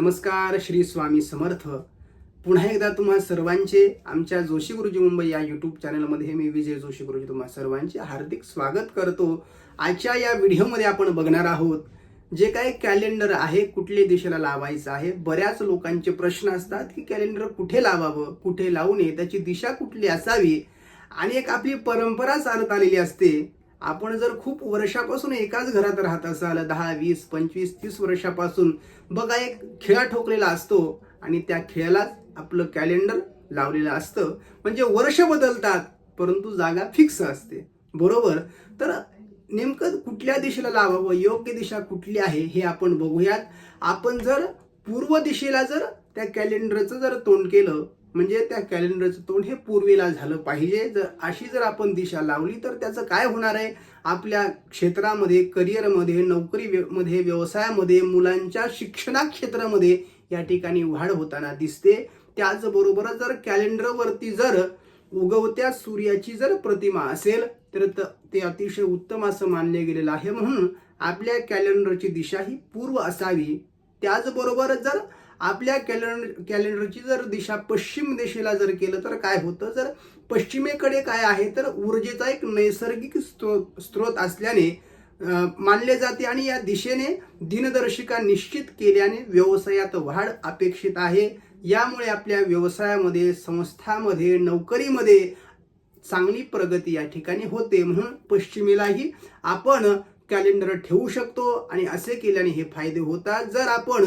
नमस्कार श्री स्वामी समर्थ. पुन्हा एकदा तुम्हा सर्वांचे आमच्या जोशी गुरुजी मुंबई या युट्यूब चॅनलमध्ये मी विजय जोशी गुरुजी तुम्हा सर्वांचे हार्दिक स्वागत करतो. आजच्या या व्हिडिओमध्ये आपण बघणार आहोत जे काही कॅलेंडर आहे कुठल्या दिशेला लावायचं आहे बऱ्याच लोकांचे प्रश्न असतात की कॅलेंडर कुठे लावावं कुठे लावू नये त्याची दिशा कुठली असावी आणि एक आपली परंपरा चालत आलेली असते आपण जर खूप वर्षापासून एकाच घरात राहत असाल दहा वीस पंचवीस तीस वर्षापासून बघा एक खेळ ठोकलेला असतो आणि त्या खेळालाच आपलं कॅलेंडर लावलेलं असतं. म्हणजे वर्ष बदलतात परंतु जागा फिक्स असते. बरोबर? तर नेमकं कुठल्या दिशेला लावावं योग्य दिशा कुठली आहे हे आपण बघूयात. आपण जर पूर्व दिशेला जर त्या कॅलेंडरचं जर तोंड केलं म्हणजे त्या कॅलेंडरचं तोंड हे पूर्वेला झालं पाहिजे. जर अशी जर आपण दिशा लावली तर त्याचं काय होणार आहे? आपल्या क्षेत्रामध्ये करिअरमध्ये नोकरी व्य- मध्ये व्यवसायामध्ये मुलांच्या शिक्षणा क्षेत्रामध्ये या ठिकाणी वाढ होताना दिसते. त्याचबरोबर जर कॅलेंडरवरती जर उगवत्या सूर्याची जर प्रतिमा असेल तर ते अतिशय उत्तम असं मानले गेलेलं आहे. म्हणून आपल्या कॅलेंडरची दिशा ही पूर्व असावी. त्याचबरोबर जर आपल्या कॅलेंडर कॅलेंडरची जर दिशा पश्चिम दिशेला जर केलं तर काय होतं? जर पश्चिमेकडे काय आहे तर ऊर्जेचा एक नैसर्गिक स्त्रोत स्त्रोत असल्याने मानले जाते आणि या दिशेने दिनदर्शिका निश्चित केल्याने व्यवसायात वाढ अपेक्षित आहे. यामुळे आपल्या व्यवसायामध्ये संस्थामध्ये नोकरीमध्ये चांगली प्रगती या ठिकाणी होते. म्हणून पश्चिमेलाही आपण कॅलेंडर ठेवू शकतो आणि असे केल्याने हे फायदे होतात. जर आपण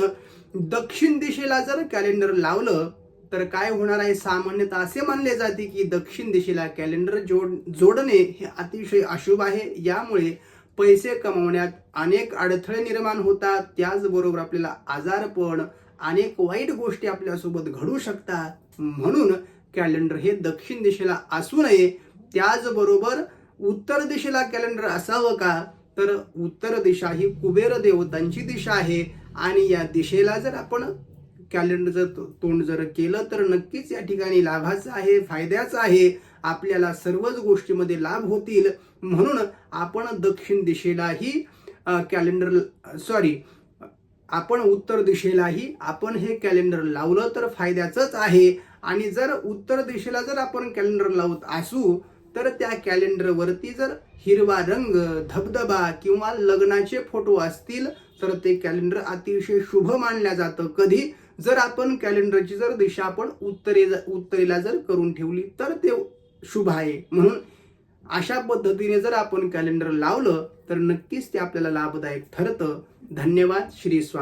दक्षिण दिशेला जर कॅलेंडर लावलं तर काय होणार आहे? सामान्यतः असे मानले जाते की दक्षिण दिशेला कॅलेंडर जोड जोडणे हे अतिशय अशुभ आहे. यामुळे पैसे कमवण्यात अनेक अडथळे निर्माण होतात. त्याचबरोबर आपल्याला आजारपण अनेक वाईट गोष्टी आपल्यासोबत घडू शकतात. म्हणून कॅलेंडर हे दक्षिण दिशेला असू नये. त्याचबरोबर उत्तर दिशेला कॅलेंडर असावं का? तर उत्तर दिशा ही कुबेर देवतांची दिशा आहे. आणि या दिशेला जर आपण कॅलेंडरचं तोंड जर केलं तर नक्कीच या ठिकाणी लाभाचं आहे फायद्याचं आहे. आपल्याला सर्वच गोष्टीमध्ये लाभ होतील. म्हणून आपण दक्षिण दिशेलाही कॅलेंडर सॉरी आपण उत्तर दिशेलाही आपण हे कॅलेंडर लावलं तर फायद्याचंच आहे. आणि जर उत्तर दिशेला जर आपण कॅलेंडर लावत असू तर त्या कॅलेंडरवरती जर हिरवा रंग धबधबा किंवा लग्नाचे फोटो असतील तर ते कॅलेंडर अतिशय शुभ मानल्या जातं. कधी? जर आपण कॅलेंडरची जर दिशा आपण उत्तरे उत्तरेला जर करून ठेवली तर ते शुभ आहे. म्हणून अशा पद्धतीने जर आपण कॅलेंडर लावलं तर नक्कीच ते आपल्याला लाभदायक ठरतं. धन्यवाद श्री स्वामी.